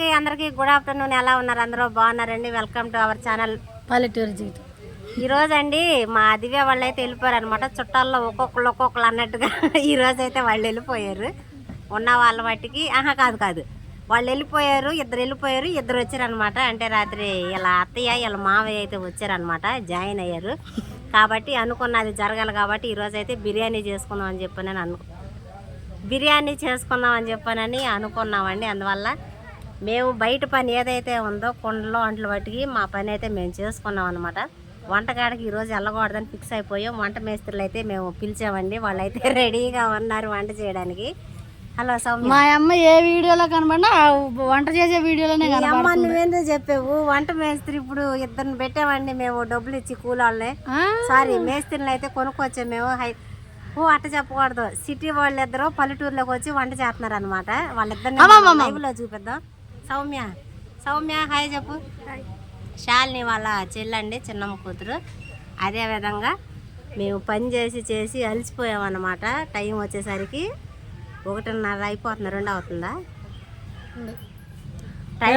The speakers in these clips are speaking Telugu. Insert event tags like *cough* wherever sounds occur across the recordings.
హాయ్ అందరికీ గుడ్ ఆఫ్టర్నూన్ ఎలా ఉన్నారు? అందరూ బాగున్నారండి. వెల్కమ్ టు అవర్ ఛానల్ పల్లెటూరు జీవితం. ఈ రోజు అండి మా దివ్య వాళ్ళు అయితే వెళ్ళిపోయారు అనమాట చుట్టాల్లో ఒక్కొక్కరు ఒక్కొక్కరు అన్నట్టుగా *laughs* ఈ రోజు అయితే వాళ్ళు వెళ్ళిపోయారు. ఉన్న వాళ్ళ వాటికి ఆహా కాదు కాదు. వాళ్ళు వెళ్ళిపోయారు ఇద్దరు వెళ్ళిపోయారు ఇద్దరు వచ్చారనమాట అంటే రాత్రి ఇలా అత్తయ్య ఇలా మావయ్య అయితే వచ్చారనమాట జాయిన్ అయ్యారు. కాబట్టి అనుకున్నది జరగాలి కాబట్టి ఈరోజు అయితే బిర్యానీ చేసుకుందాం అని చెప్పి నేను అను బిర్యానీ చేసుకుందాం అని చెప్పానని అనుకున్నామండి. అందువల్ల మేము బయట పని ఏదైతే ఉందో కుండలో అంట్లు పట్టుకి మా పని అయితే మేము చేసుకున్నాం అనమాట వంటకాడికి ఈరోజు వెళ్ళకూడదని ఫిక్స్ అయిపోయాం. వంట మేస్త్రులు అయితే మేము పిలిచామండి. వాళ్ళైతే *laughs* రెడీగా ఉన్నారు వంట చేయడానికి. హలో సౌమ్య. మా అమ్మ ఏ వీడియోలో కనబడినా వంట చేసే వీడియోలోనే అమ్మ నువ్వేందో చెప్పావు? వంట మేస్త్రి ఇప్పుడు ఇద్దరిని పెట్టామండి మేము డబ్బులు ఇచ్చి కూలోళ్ళని? సారీ మేస్త్రిని అయితే కొనుక్కొచ్చాం మేము. హై ఓ అట్ట చెప్పకూడదు. సిటీ వాళ్ళిద్దరూ పల్లెటూరులోకి వచ్చి వంట చేస్తున్నారు అనమాట వాళ్ళిద్దరిని లైవ్లో చూపిద్దాం. సౌమ్య. సౌమ్య హాయ్ చెప్పు. శాలిని వాళ్ళ చెల్లండి చిన్నమ్మ కూతురు. అదే విధంగా మేము పని చేసి చేసి అలసిపోయామన్నమాట. టైం వచ్చేసరికి ఒకటిన్నర అయిపోతుంది రెండు అవుతుందా? టైం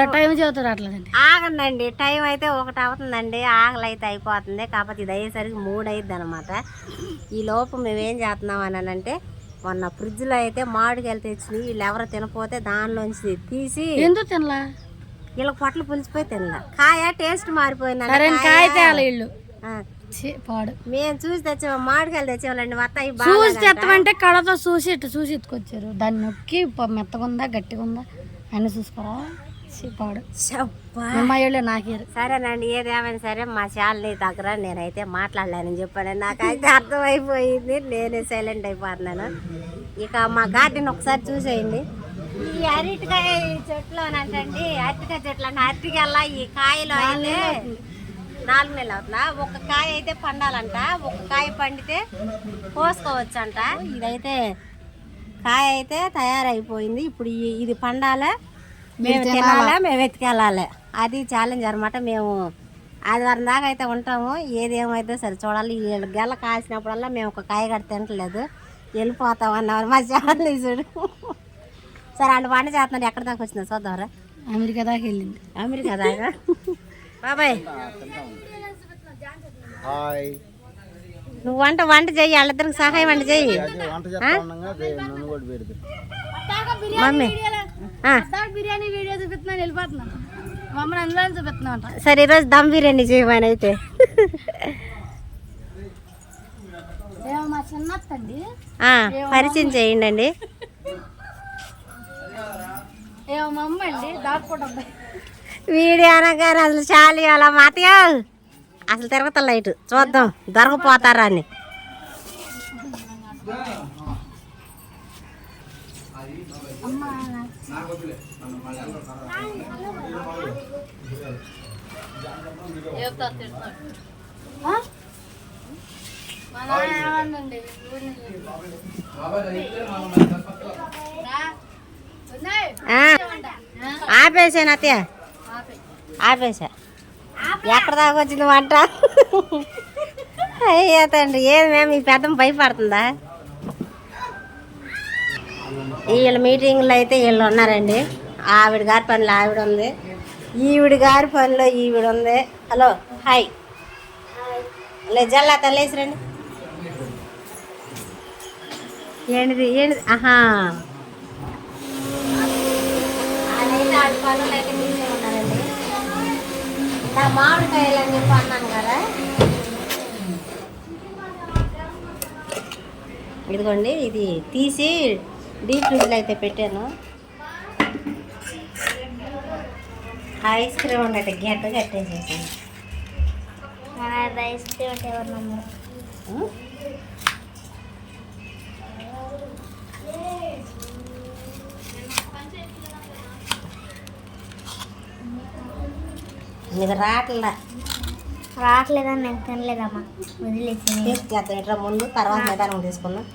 ఆగండి టైం అయితే ఒకటి అవుతుందండి ఆకలి అయితే అయిపోతుంది. కాకపోతే ఇది అయ్యేసరికి మూడు అయింది అనమాట ఈ లోపు మేము ఏం చేస్తున్నాం అని అంటే మొన్న ఫ్రిడ్జ్లో అయితే మామిడికాయలు తెచ్చి వీళ్ళు ఎవరు తినపోతే దానిలోంచి తీసి ఎందుకు తినలా? వీళ్ళకి పొట్లు పులిచిపోయి తినలా. కాయ టేస్ట్ మారిపోయింది కాయ. ఛీ, పాడు. మేము చూసి తెచ్చాము మామిడికాయలు తెచ్చేవాళ్ళండి వస్తాయి చూసి తెత్తమంటే కళతో చూసి ఇట్టు చూసి ఎత్తుకొచ్చారు దాన్ని నొక్కి మెత్తగా ఉందా గట్టిగా ఉందా అని చూసుకోరా? పాడు. ఇళ్ళే నాకేరు సరేనండి ఏదేమైనా సరే మా శాలిని దగ్గర నేనైతే మాట్లాడలేనని చెప్పాను నాకైతే అర్థమైపోయింది నేనే సైలెంట్ అయిపోతున్నాను. ఇక మా గార్డెన్ ఒకసారి చూసేయండి. ఈ అరటికాయ చెట్లు అంటండి అరటికాయ చెట్లు అంటే అరటికాయల ఈ కాయలు అయితే నాలుగు నెలలు అవుతుందా? ఒక కాయ అయితే పండాలంట ఒక కాయ పండితే కోసుకోవచ్చు అంట ఇదైతే కాయ అయితే తయారైపోయింది. ఇప్పుడు ఇది పండాలా? మేము తినాలా? మేము ఎత్తుకెళ్ళాలి అది ఛాలెంజ్ అనమాట మేము ఆదివారం దాకా అయితే ఉంటాము. ఏది ఏమైతే సరే చూడాలి. ఈ గెల కాసినప్పుడల్లా మేము ఒక కాయ కట్టి తింటలేదు వెళ్ళిపోతాం అన్నవారు మా ఛాలెంజ్ చూడు. సరే అంటే వంట చేస్తున్నారు. ఎక్కడ దాకా వచ్చిందో చూద్దాంరా అమెరికా దాకా వెళ్ళింది. అమెరికా దాకా? బాబాయ్. హాయ్. నువ్వు వంట వంట చెయ్యి. వాళ్ళిద్దరికి సహాయం వంట చెయ్యి. కూడా మమ్మీ. బిర్యానీ వీడియో చూపిస్తున్నాను వెళ్ళిపోతున్నాను. మమ్మల్ని అందులో చూపిస్తున్నా అంట సరే ఈరోజు దమ్ బిర్యానీ చేయమని అయితే. మా చిన్నత్తండి. పరిచయం చేయండి అండి ఏమో మా అమ్మ అండి దాక్కోవడం వీడియో అనగానే అసలు చాలు అలా మాతయ్య అసలు తిరగతా లైట్ చూద్దాం దొరకపోతారా అని మా నాన్న ఏమన్నండి ఆ, ఆపేసాను అత్తయ్య ఆపేసా ఎక్కడ దాకా వచ్చింది వంట? అయ్యో తండ్రి ఏది మేము ఈ పెద్ద భయపడుతుందా? వీళ్ళ మీటింగ్లో అయితే వీళ్ళు ఉన్నారండి. ఆవిడ గారి పనిలో ఆవిడ ఉంది. ఈవిడ గారి పనిలో ఈవిడ ఉంది. Hello hi. లే జల్లా తల్లేసి రండి. ఏంటిది ఏంటిది? ఆహా. నా మామిడికాయలు అని చెప్పి అన్నాను కదా. ఇదిగోండి ఇది తీసి డీప్ ఫ్రిడ్జ్లో అయితే పెట్టాను. ఐస్ క్రీమ్ ఉన్నట్టు గడ్డ కట్టేసేసాను ఐస్ క్రీమ్ ఎవరు నమ్మరు? ఇది రాట్లా. రావట్లేదని నేను తినలేదమ్మా. వదిలేసి తీసుకెళ్తాం ఇట్లా ముందు తర్వాత నిదానం తీసుకుందాం.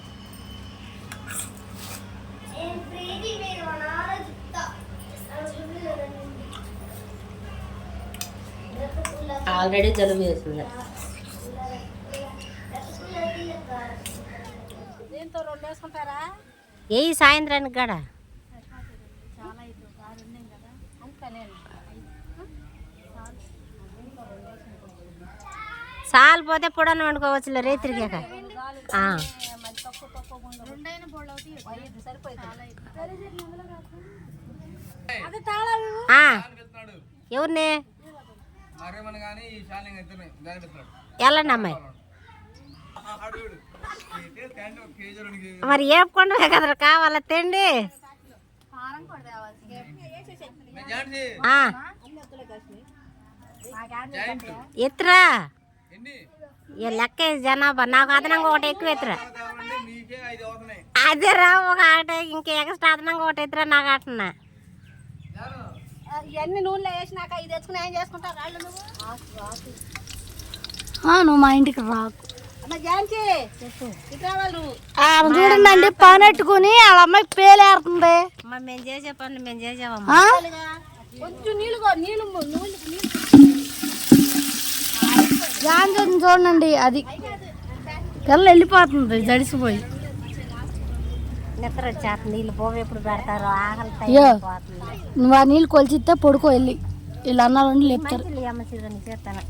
ఆల్రెడీ జలుబు చేస్తుంది ఏ సాయంత్రానికి కూడా? సాల్ పోతే పొడని వండుకోవచ్చులే. ఆ. ఎవరిని? వెళ్ళండి అమ్మాయి. మరి ఏపుకుండా కదా కావాలా తిండి. ఎత్తురా. ఈ లెక్క జనాభా నాకు అదనంగా ఒకటి ఎక్కువ ఎత్తురా. అదే రా ఒక ఆట ఇంకా ఎక్స్ట్రా అదనంగా ఒకటి ఎత్తురా నాకు అంటున్నా ఇవన్నీ నూనెలో వేసినాక ఇది తెచ్చుకుని ఏం చేసుకుంటావు? రాళ్ళు నువ్వు? నువ్వు మా ఇంటికి రాకు. ఆమె చూడండి అండి పానెట్టుకుని వాళ్ళ అమ్మాయికి పేలేరుతుంది అమ్మ మేము చేసే పనులు మేము చేసామమ్మా కొంచెం నీళ్ళు నీళ్ళు జాన్ చూడండి అది. పిల్ల వెళ్ళిపోతుంది జడిసిపోయి. నిద్ర వచ్చేస్తుంది నీళ్ళు పోవు ఎప్పుడు పెడతారు ఆకలి అయ్యో. పోతుంది. నువ్వు ఆ నీళ్ళు కొలిచిస్తే పడుకో వెళ్ళి. వీళ్ళు అన్నాలు లేపుతారు. అమ్మ సీజన్ చేస్తాను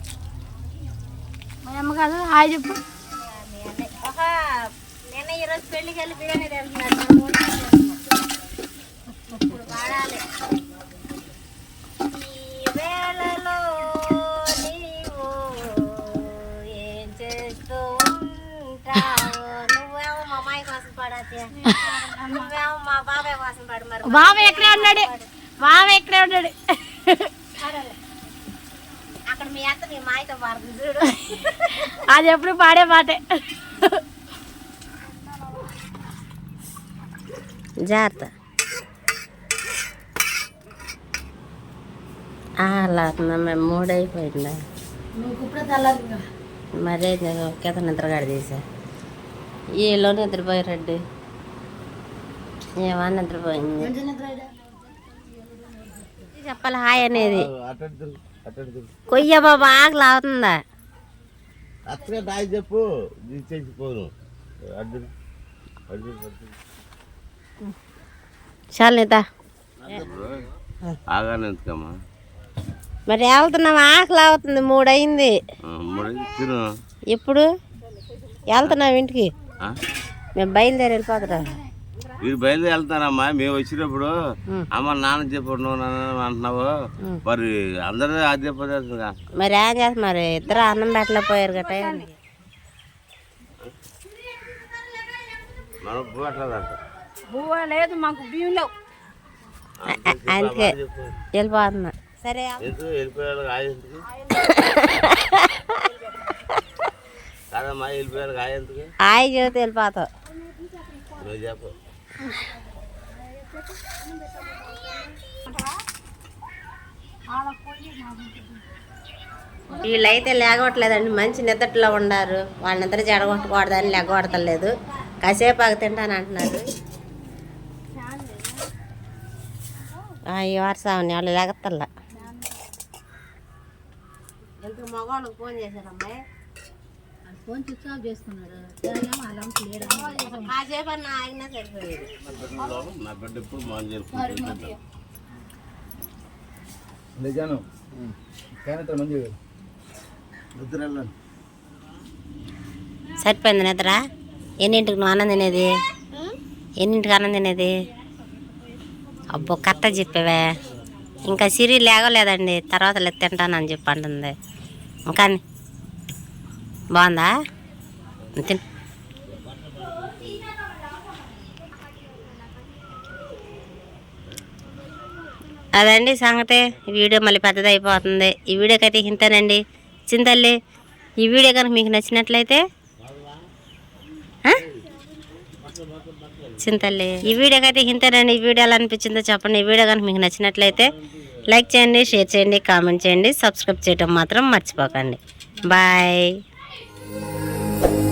మా అమ్మ కాదు హాయ్ చెప్పు. ఒక నేను ఈరోజు పెళ్ళికి వెళ్ళి బిర్యానీ తింటున్నాను ఇప్పుడు వాడాలి. ఈ వేళలో బావ ఎక్కడే ఉన్నాడు? బావ ఎక్కడే ఉన్నాడు? అక్కడ మీ అత్త మీ మాయతో పడుతుంది చూడు. అది ఎప్పుడు పాడే పాటే. జాగ్రత్త. అలా మేము మూడైపోయిందా? నువ్వు ఇప్పుడే తెల్లారి మరే కింద నిద్రగాడు తీసా. ఈలో నిద్రపోయారండి? ఏమన్నా నిద్రపోయింది? చెప్పాలి హాయ్ అనేది. కొయ్య బాబా ఆకలి అవుతుందా? అత్తగా చెప్పు మరి వెళ్తున్నాం ఆకలి అవుతుంది మూడు అయింది మరి తిను. ఇప్పుడు వెళ్తున్నాం ఇంటికి? మేము బయలుదేరి వెళ్ళిపోతున్నా మీరు బయలుదేరి వెళ్తారమ్మా మేము వచ్చినప్పుడు అమ్మ నాన్న చెప్పు నువ్వు నాన్న అంటున్నావు. మరి అందరూ అదే పదార్థంగా మరి ఏం చేస్తున్నారు మరి ఇద్దరు అన్నం పెట్టలేకపోయారు గట్ట మనం పోవట్లేదంట బువ్వ లేదు మాకు బియ్యం లేవు. అందుకే వెళ్ళిపోతున్నా. సరే ఎందుకు వెళ్ళిపోయాడు *laughs* ఆయి చెబితే వెళ్ళిపోతావు. వీళ్ళైతే లేగొట్టలేదండి మంచి నిద్రలో ఉండారు. వాళ్ళ నిద్ర చెడగొట్టకూడదని లేగొడతలేదు కాసేపు ఆగి తింటాను అంటున్నారు. ఈ వారసామని వాళ్ళు లేగత్తల్లా. ఎంత మగవాళ్ళకి ఫోన్ చేశారు అమ్మాయి ఫోన్ స్విచ్ ఆఫ్ చేసుకున్నాడు కాసేపు అన్న ఆగినా సరిపోయేది. నా బిడ్డ ఎప్పుడు మాన్ చేసుకుంటుంది నిజాను కానీ మంచి నిద్ర వెళ్ళండి సరిపోయింది నిద్ర? ఎన్నింటికి నువ్వు అన్నం తినేది? ఎన్నింటికి అన్నం తినేది? అబ్బో కరెక్ట్ చెప్పావే. ఇంకా సిరి లేగలేదండి తర్వాత లేదు తింటానని చెప్పి అంటుంది. ఇంకా బాగుందా? అంతే. అదండి సంగతే. వీడియో మళ్ళీ పెద్దది అయిపోతుంది ఈ వీడియోకి అయితే ఇంతేనండి. చింతల్లి ఈ వీడియో కనుక మీకు నచ్చినట్లయితే చింతల్లి ఈ వీడియోకి అయితే ఇంతేనండి. ఈ వీడియో ఎలా అనిపించిందో చెప్పండి. ఈ వీడియో కనుక మీకు నచ్చినట్లయితే లైక్ చేయండి షేర్ చేయండి కామెంట్ చేయండి సబ్స్క్రైబ్ చేయడం మాత్రం మర్చిపోకండి. బాయ్. Bye.